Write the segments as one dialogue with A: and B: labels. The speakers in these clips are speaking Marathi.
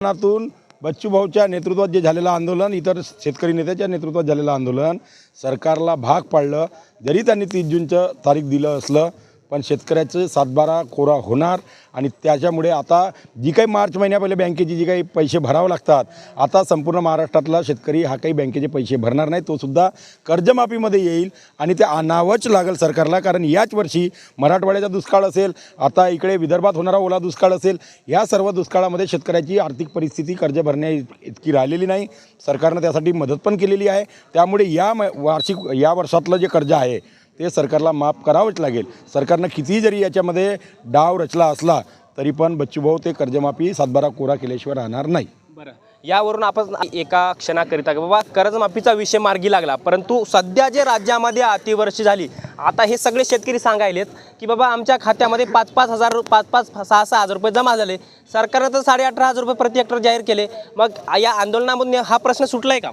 A: आंदोलनातून बच्चूभाऊच्या नेतृत्वात जे झालेलं आंदोलन इतर शेतकरी नेत्याच्या नेतृत्वात झालेलं आंदोलन सरकारला भाग पाडलं. जरी त्यांनी तीस जूनचं तारीख दिलं असलं पण शेतकऱ्याचं सातबारा कोरा होणार आणि त्याच्यामुळे आता जी काही मार्च महिन्या पहिले बँकेची जी काही पैसे भरावं लागतात आता संपूर्ण महाराष्ट्रातला शेतकरी हा काही बँकेचे पैसे भरणार नाही तोसुद्धा कर्जमाफीमध्ये येईल आणि ते आणावंच लागेल सरकारला. कारण याच वर्षी मराठवाड्याचा दुष्काळ असेल आता इकडे विदर्भात होणारा ओला दुष्काळ असेल या सर्व दुष्काळामध्ये शेतकऱ्याची आर्थिक परिस्थिती कर्ज भरण्या इतकी राहिलेली नाही. सरकारनं त्यासाठी मदत पण केलेली आहे. त्यामुळे या म वार्षिक या वर्षातलं जे कर्ज आहे ते सरकारला माफ करावंच लागेल. सरकारनं कितीही जरी याच्यामध्ये डाव रचला असला तरी पण बच्चूभाऊ ते कर्जमाफी सातबारा कोरा केल्याशिवाय राहणार नाही.
B: बरं. यावरून आपण एका क्षणाकरिता की बाबा कर्जमाफीचा विषय मार्गी लागला. परंतु सध्या जे राज्यामध्ये अतिवर्षी झाली आता हे सगळे शेतकरी सांगायलेत की बाबा आमच्या खात्यामध्ये पाच पाच हजार पाच पाच सहा सहा हजार रुपये जमा झाले. सरकारनं तर साडे अठरा हजार रुपये प्रति हेक्टर जाहीर केले. मग या आंदोलनामधून हा प्रश्न सुटलाय का?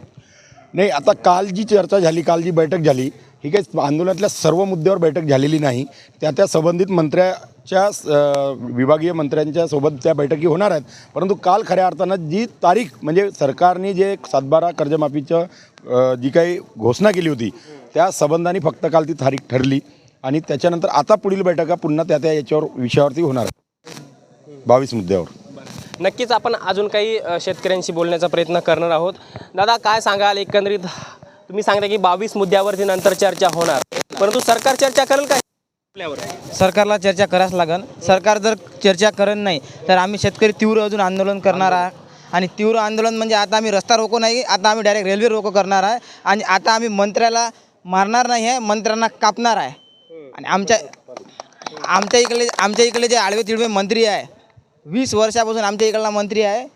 A: नाही आता काल जी चर्चा झाली काल जी बैठक झाली ही काही आंदोलनातल्या सर्व मुद्द्यावर बैठक झालेली नाही. त्या त्या संबंधित मंत्र्याच्या विभागीय मंत्र्यांच्या सोबत त्या बैठकी होणार आहेत. परंतु काल खऱ्या अर्थानं जी तारीख म्हणजे सरकारने जे सातबारा कर्जमाफीचं जी काही घोषणा केली होती त्या संबंधाने फक्त काल ती तारीख ठरली आणि त्याच्यानंतर आता पुढील बैठका पुन्हा त्या त्या याच्यावर विषयावरती होणार आहेत. बावीस मुद्द्यावर.
B: नक्कीच आपण अजून काही शेतकऱ्यांशी बोलण्याचा प्रयत्न करणार आहोत. दादा काय सांगाल? एकंदरीत तुम्ही सांगता की बावीस मुद्द्यावरती नंतर चर्चा होणार. परंतु सरकार चर्चा करेल का आपल्यावर.
C: सरकारला चर्चा करावंच लागन. सरकार जर चर्चा करत नाही तर आम्ही शेतकरी तीव्र अजून आंदोलन करणार आहे. आणि तीव्र आंदोलन म्हणजे आता आम्ही रस्ता रोको नाही आता आम्ही डायरेक्ट रेल्वे रोको करणार आहे. आणि आता आम्ही मंत्र्याला मारणार नाही आहे मंत्र्यांना कापणार आहे. आणि आमच्या आमच्या इकडले आमच्या इकडले जे आडवे तिडवे मंत्री आहे. वीस वर्षापासून आमच्या इकडला मंत्री आहे.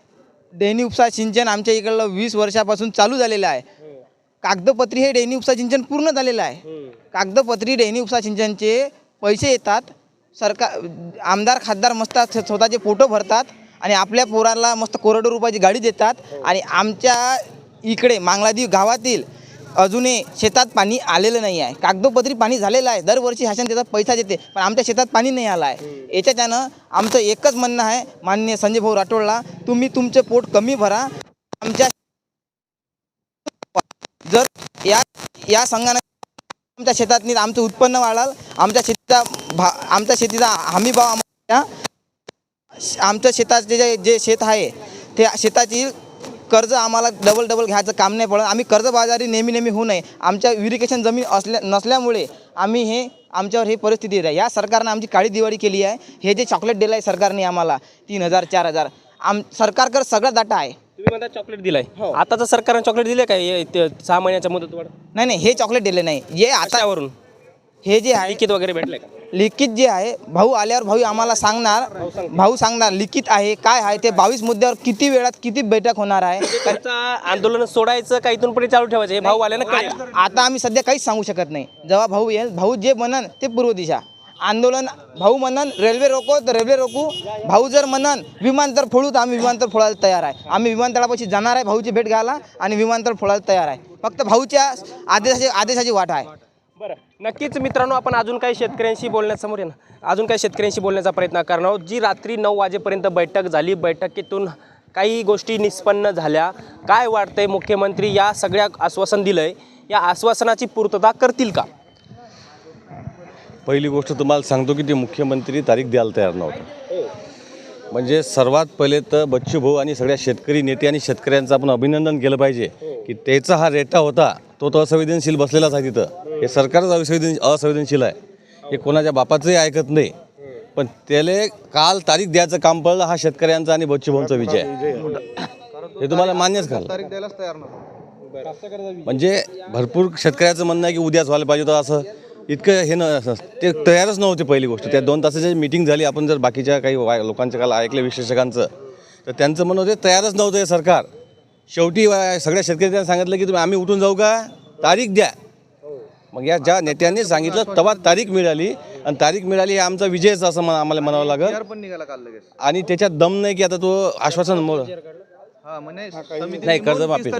C: डेनी उपसा सिंचन आमच्या इकडलं वीस वर्षापासून चालू झालेलं आहे. कागदपत्री हे डेनी उपसा सिंचन पूर्ण झालेलं आहे. कागदपत्री डेनी उपसा सिंचनचे पैसे येतात. सरकार आमदार खासदार मस्त स्व- स्वतःचे फोटो भरतात आणि आपल्या पोराला मस्त करोडो रुपयाची गाडी देतात आणि आमच्या इकडे मांगलादी गावातील अजूनही शेतात पाणी आलेलं नाही आहे. कागदोपत्री पाणी झालेलं आहे. दरवर्षी शासन त्याचा पैसा देते पण आमच्या शेतात पाणी नाही आलं आहे. याच्याच्यानं आमचं एकच म्हणणं आहे माननीय संजय भाऊ राठोडला तुम्ही तुमचं पोट कमी भरा. आमच्या या या संघानं आमच्या शेतात आमचं उत्पन्न वाढाल. आमच्या शेतीचा भा आमच्या शेतीचा हमी भाव आम्हाला आमच्या शेताचे जे जे शेत आहे ते शेताची कर्ज आम्हाला डबल डबल घ्यायचं काम नाही पडत. आम्ही कर्जबाजारी नेहमी नेहमी होऊ नये. आमच्या विरिकेशन जमीन असल्या नसल्यामुळे आम्ही हे आमच्यावर ही परिस्थिती आहे. या सरकारनं आमची काळी दिवाळी केली आहे. हे जे चॉकलेट दिलं आहे सरकारने आम्हाला तीन हजार चार हजार. आम सरकारकडे सगळा डाटा आहे.
B: तुम्ही म्हणता चॉकलेट दिलाय आताचं सरकारनं चॉकलेट दिले काय हे ते सहा महिन्याच्या मुदतवाढ
C: नाही नाही हे चॉकलेट दिले नाही. हे आता
B: आतावरून
C: हे जे आहे
B: लिखित वगैरे भेटलंय का?
C: लिखित जे आहे भाऊ आल्यावर भाऊ आम्हाला सांगणार. भाऊ सांगणार लिखित आहे काय आहे ते बावीस मुद्द्यावर किती वेळात किती बैठक होणार आहे?
B: त्यांचं आंदोलन सोडायचं का इथून पुढे चालू ठेवायचं? हे भाऊ आल्यानं कळेल.
C: आता आम्ही सध्या काहीच सांगू शकत नाही. जेव्हा भाऊ येईल भाऊ जे म्हणन ते पूर्व दिशा. आंदोलन भाऊ म्हणन रेल्वे रोको तर रेल्वे रोकू. भाऊ जर म्हणन विमानतळ फोडू तर आम्ही विमानतळ फोडायला तयार आहे. आम्ही विमानतळापाशी जाणार आहे भाऊची भेट घ्यायला आणि विमानतळ फोडायला तयार आहे. फक्त भाऊच्या आदेशाची आदेशाची वाट आहे.
B: बरं. नक्कीच मित्रांनो आपण अजून काही शेतकऱ्यांशी बोलण्यासमोर आहे ना अजून काही शेतकऱ्यांशी बोलण्याचा प्रयत्न करणार आहोत. जी रात्री नऊ वाजेपर्यंत बैठक झाली बैठकीतून काही गोष्टी निष्पन्न झाल्या. काय वाटतंय मुख्यमंत्री या सगळ्या आश्वासन दिलंय? या आश्वासनाची पूर्तता करतील का?
D: पहिली गोष्ट तुम्हाला सांगतो की ते मुख्यमंत्री तारीख द्यायला तयार नव्हतं. म्हणजे सर्वात पहिले तर बच्चू भाऊ आणि सगळ्या शेतकरी नेते आणि शेतकऱ्यांचं आपण अभिनंदन केलं पाहिजे की त्याचा हा रेटा होता तो तर असंवेदनशील बसलेलाच आहे तिथं. हे सरकारच असंवेदन असंवेदनशील आहे. हे कोणाच्या बापाचंही ऐकत नाही. पण त्याला काल तारीख द्यायचं काम पडलं हा शेतकऱ्यांचा आणि बच्चू भाऊंचा विजय. आहे. हे तुम्हाला मान्यच करा म्हणजे भरपूर शेतकऱ्याचं म्हणणं आहे की उद्याच व्हायला पाहिजे होतं असं. इतकं हे न ते तयारच नव्हते पहिली गोष्ट. त्या दोन तासाची मीटिंग झाली आपण जर बाकीच्या काही वाय- लोकांच्या काल ऐकलं विश्लेषकांचं तर त्यांचं म्हणणं होते तयारच नव्हतं हे सरकार. शेवटी वा- सगळ्या शेतकऱ्यांनी सांगितलं की तुम्ही आम्ही उठून जाऊ का? तारीख द्या. मग या ज्या नेत्यांनी सांगितलं तेव्हा तारीख मिळाली. आणि तारीख मिळाली हे आमचा विजयच असं आम्हाला म्हणावं लागेल. आणि त्याच्यात दम नाही की आता तो आश्वासन नाही कर्जमाफी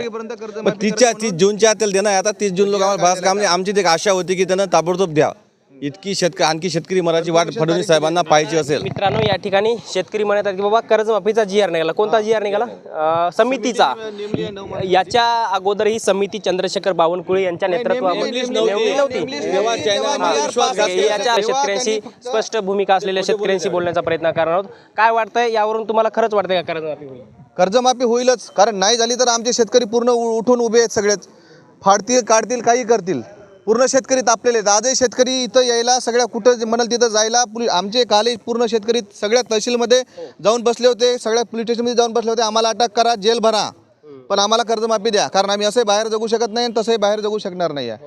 D: मग तीसच्या तीस जूनच्या त्याला देणं आहे. आता तीस जून लोक आम्हाला फारच काम नाही आमची एक आशा होती की त्यांना ताबडतोब द्या. इतकी शेतकरी आणखी शेतकरी मराठी वाट फडणवीस साहेबांना पाहिजे असेल.
B: मित्रांनो या ठिकाणी शेतकरी म्हणत आहेत की बाबा कर्जमाफीचा जी आर निघाला. कोणता जी आर निघाला? समितीचा. याच्या अगोदर ही समिती चंद्रशेखर बावनकुळे यांच्या नेतृत्वामध्ये नेमली नव्हती. याच्या शेतकऱ्यांशी स्पष्ट भूमिका असलेल्या शेतकऱ्यांशी बोलण्याचा प्रयत्न करणार आहोत. काय वाटतंय? यावरून तुम्हाला खरंच वाटतंय का कर्जमाफी होईल?
E: कर्जमाफी होईलच. कारण नाही झाली तर आमचे शेतकरी पूर्ण उ- उठून उभे आहेत सगळेच. फाडतील काढतील काही करतील. पूर्ण शेतकरी तापलेले आहेत. आजही शेतकरी इथं यायला सगळ्या कुठं म्हणाल तिथं जायला आमचे कालही पूर्ण शेतकरी सगळ्या तहसीलमध्ये जाऊन बसले होते. सगळ्या पोलीस स्टेशनमध्ये जाऊन बसले होते. आम्हाला अटक करा जेल भरा. पण आम्हाला कर्जमाफी द्या. कारण आम्ही असंही बाहेर जगू शकत नाही आणि तसंही बाहेर जगू शकणार नाही आहे.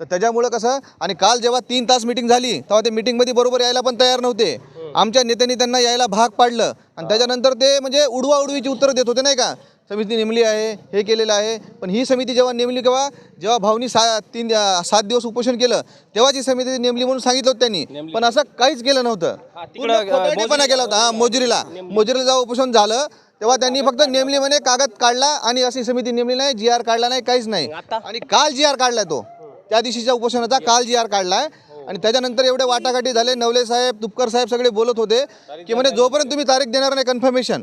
E: तर त्याच्यामुळं कसं आणि काल जेव्हा तीन तास मिटिंग झाली तेव्हा ते मिटिंगमध्ये बरोबर यायला पण तयार नव्हते. आमच्या नेत्यांनी त्यांना यायला भाग पाडलं. आणि त्याच्यानंतर ते म्हणजे उडवा उडवीची उत्तरं देत होते नाही का? समिती नेमली आहे हे केलेलं आहे. पण ही समिती जेव्हा नेमली केव्हा? जेव्हा भाऊनी सा तीन सात दिवस उपोषण केलं तेव्हाच ही समिती नेमली म्हणून सांगितलं होतं त्यांनी. पण असं काहीच केलं नव्हतं. खोटारडेपणा केला होता. हा मोजरीला. मोजरीला जेव्हा उपोषण झालं तेव्हा त्यांनी फक्त नेमली म्हणे कागद काढला आणि अशी समिती नेमली नाही जी आर काढला नाही काहीच नाही? आणि काल जी आर काढलाय तो. त्या दिवशीच्या उपोषणाचा काल जी आर काढलाय. आणि त्याच्यानंतर एवढे वाटाघाटी झाले. नवले साहेब तुपकर साहेब सगळे बोलत होते की म्हणजे जोपर्यंत तुम्ही तारीख देणार नाही कन्फर्मेशन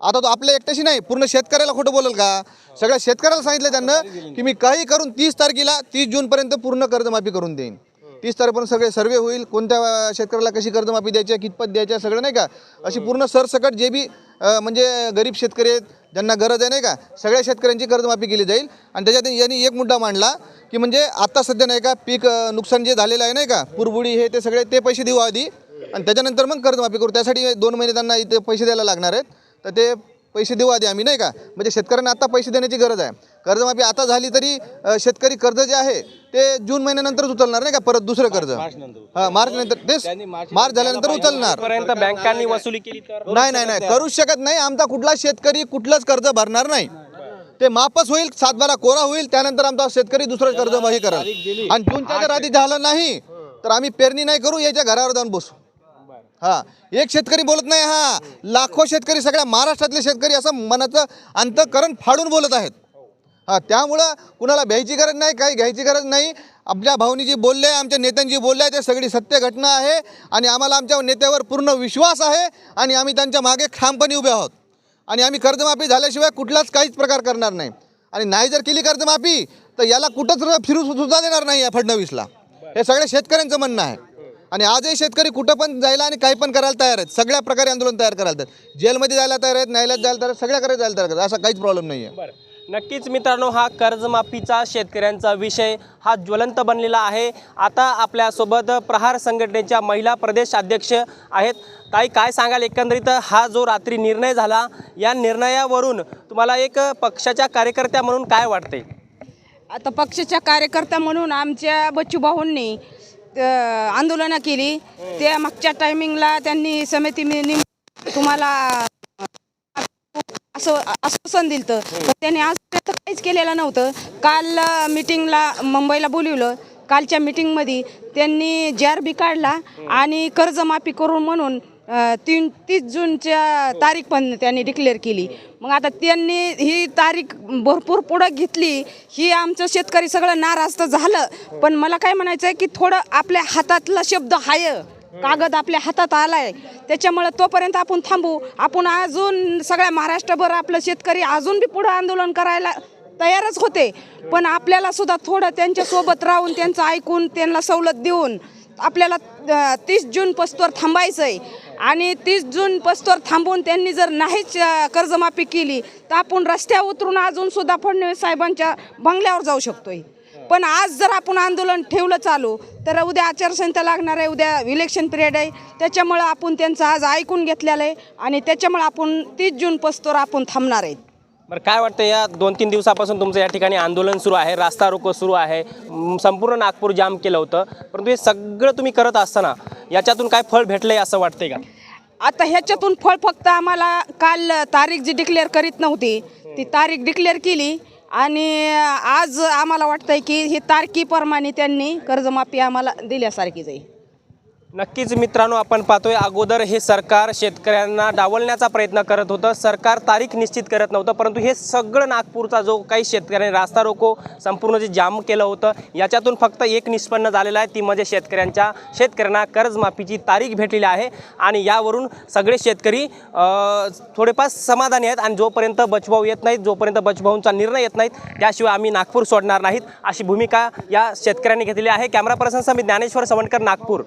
E: आता तो आपल्या एकट्याशी नाही पूर्ण शेतकऱ्याला खोटं बोलल का? सगळ्या शेतकऱ्याला सांगितलं त्यांना की मी काही करून तीस तारखेला तीस जूनपर्यंत पूर्ण कर्जमाफी करून देईन. तीस तारखेपर्यंत सगळे सर्वे होईल. कोणत्या शेतकऱ्याला कशी कर्जमाफी द्यायची आहे, कितपत द्यायच्या आहे, सगळं नाही का? अशी पूर्ण सरसकट जे बी म्हणजे गरीब शेतकरी आहेत ज्यांना गरज आहे नाही का सगळ्या शेतकऱ्यांची कर्जमाफी केली जाईल. आणि त्याच्यात यांनी एक मुद्दा मांडला की म्हणजे आत्ता सध्या नाही का पीक नुकसान जे झालेलं आहे नाही का पुरबुडी हे ते सगळे ते पैसे देऊ आधी. आणि त्याच्यानंतर मग कर्जमाफी करू. त्यासाठी दोन महिने त्यांना इथे पैसे द्यायला लागणार आहेत. तर ते पैसे देऊ आधी आम्ही नाही का? म्हणजे शेतकऱ्यांना आता पैसे देण्याची गरज आहे. कर्जमाफी आता झाली तरी शेतकरी कर्ज जे आहे ते जून महिन्यानंतरच उचलणार नाही का? परत दुसरं कर्ज. हा मार्च नंतर. तेच मार्च झाल्यानंतर उचलणार.
B: पर्यंत बँकांनी वसुली केली
E: नाही नाही नाही. करूच शकत नाही. आमचा कुठला शेतकरी कुठलंच कर्ज भरणार नाही. ते मापच होईल सातबारा कोरा होईल त्यानंतर आमचा शेतकरी दुसरं कर्ज हे करेल आणि जूनच्या जर आधी झालं नाही तर आम्ही पेरणी नाही करू याच्या घरावर जाऊन बसू. हा एक शेतकरी बोलत नाही हा. लाखो शेतकरी सगळ्या महाराष्ट्रातले शेतकरी असं मनाचं अंतकरण फाडून बोलत आहेत. हा त्यामुळं कुणाला भ्यायची गरज नाही काही घ्यायची गरज नाही. आपल्या भाऊनीजी बोलले आमच्या नेत्यांची बोलले आहे ते सगळी सत्य घटना आहे आणि आम्हाला आमच्या नेत्यावर पूर्ण विश्वास आहे आणि आम्ही त्यांच्या मागे ठामपणे उभे आहोत. आणि आम्ही कर्जमाफी झाल्याशिवाय कुठलाच काहीच प्रकार करणार नाही. आणि नाही जर केली कर्जमाफी तर याला कुठंच फिरू सुद्धा देणार नाही या फडणवीसला. हे सगळ्या शेतकऱ्यांचं म्हणणं आहे. आणि आजही शेतकरी कुठं पण जायला आणि काही पण करायला तयार आहेत. सगळ्या प्रकारे आंदोलन तयार करायला तयार. जेलमध्ये जायला तयार आहेत न्यायालयात जायला तयार आहेत सगळ्या करायला जायला तयार आहेत. असा काहीच प्रॉब्लेम नाही आहे
B: बरं. नक्कीच मित्रांनो हा कर्जमाफीचा शेतकऱ्यांचा विषय हा ज्वलंत बनलेला आहे. आता आपल्यासोबत प्रहार संघटनेच्या महिला प्रदेश अध्यक्ष आहेत. ताई काय सांगाल? एकंदरीत हा जो रात्री निर्णय झाला या निर्णयावरून तुम्हाला एक पक्षाच्या कार्यकर्त्या म्हणून काय वाटते
F: आता पक्षाच्या कार्यकर्ता म्हणून आमच्या बच्चू भाऊंनी अ, आंदोलनं केली. त्या मागच्या टायमिंगला त्यांनी समिती तुम्हाला असं आश्वासन दिलं तर त्यांनी आजपर्यंत काहीच केलेलं नव्हतं. काल मिटिंगला मुंबईला बोलवलं. कालच्या मिटिंगमध्ये त्यांनी जार बी काढला आणि कर्जमाफी करून म्हणून तीन तीस जूनच्या तारीख पण त्यांनी डिक्लेअर केली. मग आता त्यांनी ही तारीख भरपूर पुढं घेतली. ही आमचं शेतकरी सगळं नाराज तर झालं. पण मला काय म्हणायचं आहे की थोडं आपल्या हातातला शब्द हाय. कागद आपल्या हातात आलाय. त्याच्यामुळं तोपर्यंत आपण थांबू. आपण अजून सगळ्या महाराष्ट्रभर आपलं शेतकरी अजून बी पुढं आंदोलन करायला तयारच होते. पण आपल्याला सुद्धा थोडं त्यांच्यासोबत राहून त्यांचं ऐकून त्यांना सवलत देऊन आपल्याला तीस जून पस्तोर थांबायचं आहे आणि तीस जून पस्तोर थांबून त्यांनी जर नाहीच कर्जमाफी केली तर आपण रस्त्यावर उतरून अजून सुद्धा फडणवीस साहेबांच्या बंगल्यावर जाऊ शकतोय. पण आज जर आपण आंदोलन ठेवलं चालू तर उद्या आचारसंहिता लागणार आहे उद्या इलेक्शन पिरियड आहे. त्याच्यामुळं आपण त्यांचं आज ऐकून घेतलेलं आहे आणि त्याच्यामुळं आपण तीस जून पस्तोर आपण थांबणार आहेत.
B: बरं काय वाटतं या दोन तीन दिवसापासून तुमचं या ठिकाणी आंदोलन सुरू आहे रास्ता रोको सुरू आहे संपूर्ण नागपूर जाम केलं होतं परंतु हे सगळं तुम्ही करत असताना याच्यातून काय फळ भेटलं आहे असं वाटतंय का?
F: आता ह्याच्यातून फळ फक्त आम्हाला काल तारीख जी डिक्लेअर करीत नव्हती ती तारीख डिक्लेअर केली आणि आज आम्हाला वाटतंय की ही तारखीप्रमाणे त्यांनी कर्जमाफी आम्हाला दिल्यासारखी जाईल
B: नक्कीच मित्रांनो आपण पाहतोय अगोदर हे सरकार शेतकऱ्यांना डावलण्याचा प्रयत्न करत होतं. सरकार तारीख निश्चित करत नव्हतं परंतु हे सगळं नागपूरचा जो काही शेतकऱ्यांनी रास्ता रोको संपूर्ण जे जाम केलं होतं याच्यातून फक्त एक निष्पन्न झालेलं आहे. ती म्हणजे शेतकऱ्यांच्या शेतकऱ्यांना कर्जमाफीची तारीख भेटलेली आहे. आणि यावरून सगळे शेतकरी थोडेफार समाधानी आहेत. आणि जोपर्यंत बचभाऊ येत नाहीत जोपर्यंत बचभाऊंचा निर्णय येत नाहीत त्याशिवाय आम्ही नागपूर सोडणार नाहीत अशी भूमिका या शेतकऱ्यांनी घेतलेली आहे. कॅमेरा पर्सन मी ज्ञानेश्वर सवणकर नागपूर.